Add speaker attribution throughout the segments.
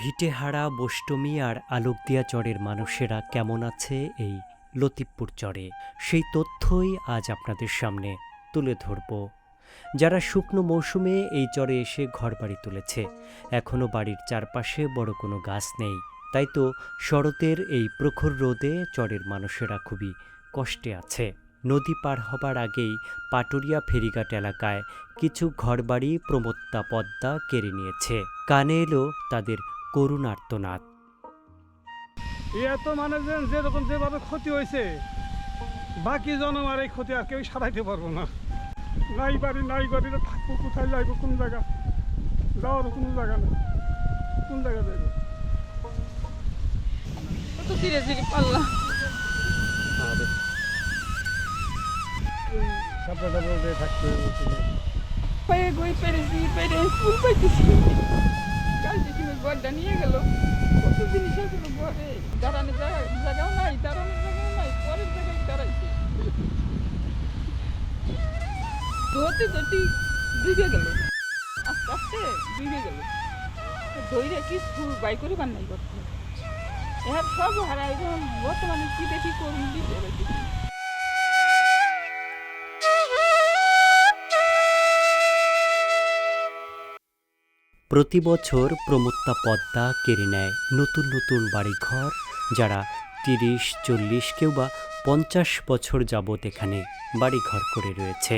Speaker 1: ভিটেহারা বষ্টমী আর আলোকদিয়া চরের মানুষেরা কেমন আছে এই লতিফপুর চরে? সেই তথ্যই আজ আপনাদের সামনে তুলে ধরব। যারা শুকনো মৌসুমে এই চরে এসে ঘরবাড়ি তুলেছে এখনও বাড়ির চারপাশে বড় কোনো গাছ নেই। তাই তো শরতের এই প্রখর রোদে চরের মানুষেরা খুবই কষ্টে আছে। নদী পার হবার আগেই পাটুরিয়া ফেরিঘাট এলাকায় কিছু ঘরবাড়ি প্রমত্তা পদ্মা কেড়ে নিয়েছে। কানে এলো তাদের করুণ আর্তনাদ
Speaker 2: এত মানুষজন যেরকম যেভাবে ক্ষতি হয়েছে বাকি জনম আর এই ক্ষতি আর কেউ সারাইতে পারব না। নাই বাড়ি নাই গাড়িতে থাকব কোথায় যাইবো কোন জায়গা? যাওয়ার কোনো জায়গা নেই। কোন জায়গা যাইবো?
Speaker 3: কত ধীরে ধীরে পারলাম?
Speaker 2: সাপড়া টাপড়া থাকতে
Speaker 3: পেরেছি পেরে ফুল পাইতেছি। গড়টা নিয়ে গেল। কত জিনিস আছে ঘরে? দাঁড়ানো জায়গা জায়গাও নাই, দাঁড়ানোর জায়গাও নাই, পরের জায়গায় দাঁড়াইছে। ধরতে ধরতে ডুবে গেল। আস্তে আস্তে ডুবে গেল। ধৈরে কি ফুল বাই করে বান্নাই করতে এর বর্তমানে কি দেখি করুন
Speaker 1: প্রতি বছর প্রমত্তা পদ্মা কেড়ে নেয় নতুন নতুন বাড়িঘর, যারা তিরিশ, চল্লিশ কেউ বা পঞ্চাশ বছর যাবৎ এখানে বাড়িঘর করে রয়েছে।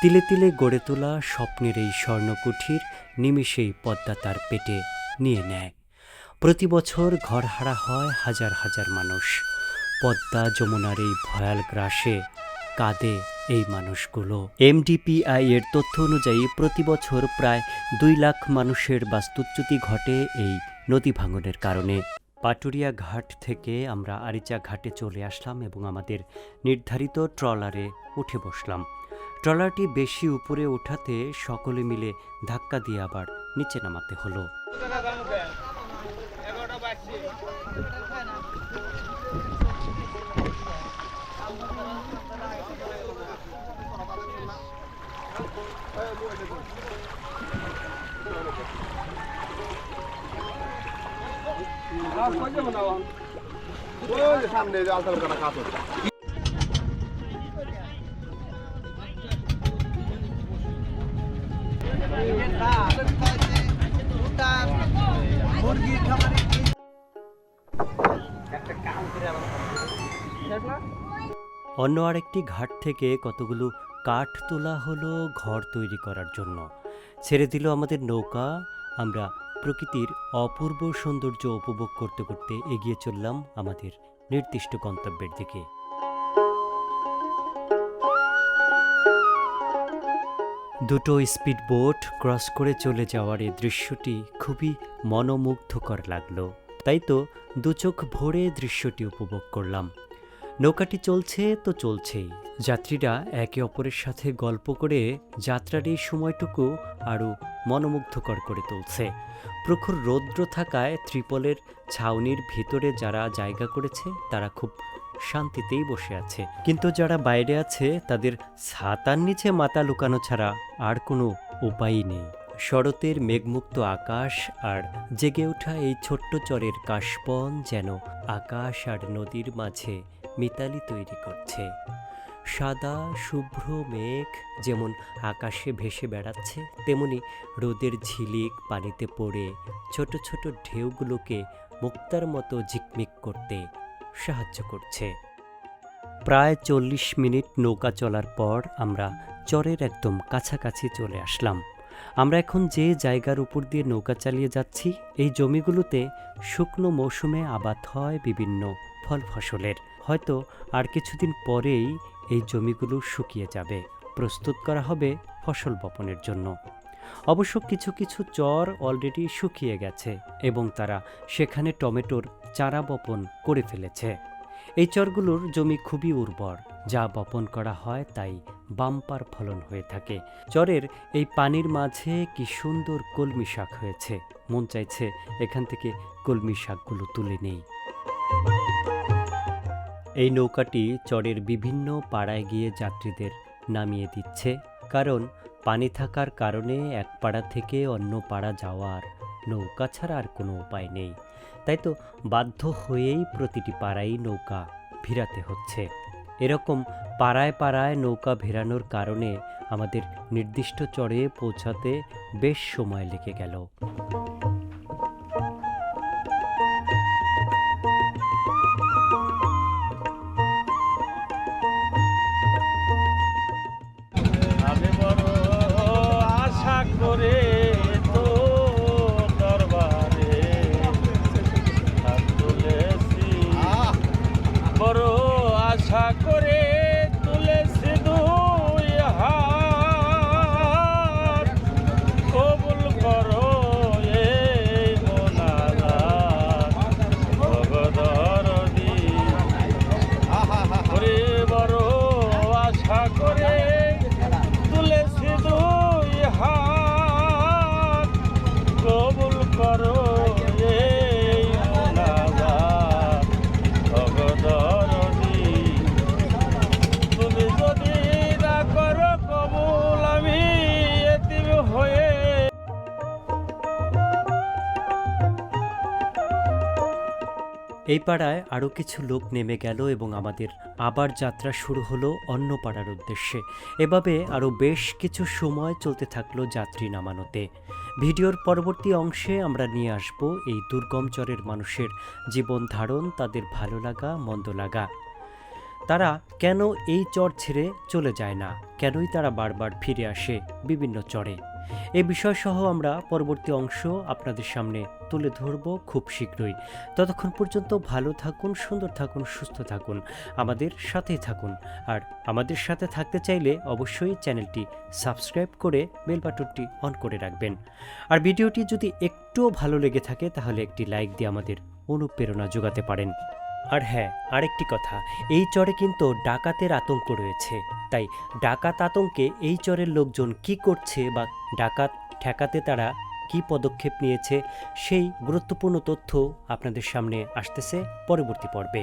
Speaker 1: তিলে তিলে গড়ে তোলা স্বপ্নের এই স্বর্ণকুঠির নিমিষেই পদ্মা তার পেটে নিয়ে নেয়। প্রতি বছর ঘরহারা হয় হাজার হাজার মানুষ। পদ্মা যমুনার এই ভয়াল গ্রাসে কাঁদে এই মানুষগুলো। এমডিপিআই এর তথ্য অনুযায়ী প্রতি বছর প্রায় দুই লাখ মানুষের বাস্তুচ্যুতি ঘটে এই নদী ভাঙনের কারণে। পাটুরিয়া ঘাট থেকে আমরা আরিচা ঘাটে চলে আসলাম এবং আমাদের নির্ধারিত ট্রলারে উঠে বসলাম। ট্রলারটি বেশি উপরে ওঠাতে সকলে মিলে ধাক্কা দিয়ে আবার নিচে নামাতে হলো।
Speaker 4: সামনে যে আলতার কাটা কাজ হচ্ছে।
Speaker 1: অন্য আরেকটি ঘাট থেকে কতগুলো কাঠ তোলা হলো ঘর তৈরি করার জন্য। ছেড়ে দিল আমাদের নৌকা। আমরা প্রকৃতির অপূর্ব সৌন্দর্য উপভোগ করতে করতে এগিয়ে চললাম আমাদের নির্দিষ্ট গন্তব্যের দিকে। দুটো স্পিড বোট ক্রস করে চলে যাওয়ার এই দৃশ্যটি খুবই মনোমুগ্ধকর লাগল। তাই তো দুচোখ ভরে দৃশ্যটি উপভোগ করলাম। নৌকাটি চলছে তো চলছেই। যাত্রীরা একে অপরের সাথে গল্প করে যাত্রার এই সময়টুকু আরও মনোমুগ্ধকর করে তুলছে। প্রখর রৌদ্র থাকায় ত্রিপলের ছাউনির ভিতরে যারা জায়গা করেছে, তারা খুব শান্তিতেই বসে আছে। কিন্তু যারা বাইরে আছে, তাদের ছাতার নিচে মাথা লুকানো ছাড়া আর কোনো উপায়ই নেই। শরতের মেঘমুক্ত আকাশ আর জেগে ওঠা এই ছোট্ট চরের কাশবন যেন আকাশ আর নদীর মাঝে মিতালি তৈরি করছে। সাদা, শুভ্র মেঘ যেমন আকাশে ভেসে বেড়াচ্ছে, তেমনি রোদের ঝিলিক পানিতে পড়ে ছোট ছোট ঢেউগুলোকে মুক্তার মতো ঝিকমিক করতে সাহায্য করছে। প্রায় চল্লিশ মিনিট নৌকা চলার পর আমরা চরের একদম কাছাকাছি চলে আসলাম। আমরা এখন যে জায়গার উপর দিয়ে নৌকা চালিয়ে যাচ্ছি, এই জমিগুলোতে শুকনো মৌসুমে আবাদ হয় বিভিন্ন ফল ফসলের। হয়তো আর কিছুদিন পরেই এই জমিগুলো শুকিয়ে যাবে। প্রস্তুত করা হবে ফসল বপনের জন্য। অবশ্য কিছু কিছু চর অলরেডি শুকিয়ে গেছে এবং তারা সেখানে টমেটোর চারা বপন করে ফেলেছে। এই চরগুলোর জমি খুবই উর্বর, যা বপন করা হয় তাই বাম্পার ফলন হয়ে থাকে। চরের এই পানির মাঝে কি সুন্দর কলমি শাক হয়েছে। মন চাইছে এখান থেকে কলমি শাকগুলো তুলে নেই। এই নৌকাটি চরের বিভিন্ন পাড়ায় গিয়ে যাত্রীদের নামিয়ে দিচ্ছে। কারণ পানি থাকার কারণে এক পাড়া থেকে অন্য পাড়া যাওয়ার নৌকা ছাড়া আর কোনো উপায় নেই। তাই তো বাধ্য হয়েই প্রতিটি পাড়ায় নৌকা ভিড়াতে হচ্ছে। এরকম পাড়ায় পাড়ায় নৌকা ভেরানোর কারণে আমাদের নির্দিষ্ট চরে পৌঁছাতে বেশ সময় লেগে গেল। এই পাড়ায় আরও কিছু লোক নেমে গেল এবং আমাদের আবার যাত্রা শুরু হলো অন্য পাড়ার উদ্দেশ্যে। এভাবে আরও বেশ কিছু সময় চলতে থাকল যাত্রী নামানোতে। ভিডিওর পরবর্তী অংশে আমরা নিয়ে আসব এই দুর্গম চরের মানুষের জীবন ধারণ, তাদের ভালো লাগা, মন্দ লাগা। তারা কেন এই চর ছেড়ে চলে যায় না? কেনই তারা বারবার ফিরে আসে বিভিন্ন চরে? এই বিষয়সহ আমরা পরবর্তী অংশ আপনাদের সামনে তুলে ধরব খুব শীঘ্রই। ততক্ষণ পর্যন্ত ভালো থাকুন, সুন্দর থাকুন, সুস্থ থাকুন। আমাদের সাথেই থাকুন। আর আমাদের সাথে থাকতে চাইলে অবশ্যই চ্যানেলটি সাবস্ক্রাইব করে বেল বাটনটি অন করে রাখবেন। আর ভিডিওটি যদি একটুও ভালো লেগে থাকে তাহলে একটি লাইক দিয়ে আমাদের অনুপ্রেরণা যোগাতে পারেন। আর হ্যাঁ আরেকটি কথা, এই চরে কিন্তু ডাকাতের আতঙ্ক রয়েছে। তাই ডাকাত আতঙ্কে এই চরের লোকজন কি করছে বা ডাকাত ঠেকাতে তারা কি পদক্ষেপ নিয়েছে, সেই গুরুত্বপূর্ণ তথ্য আপনাদের সামনে আসতেছে পরবর্তী পর্বে।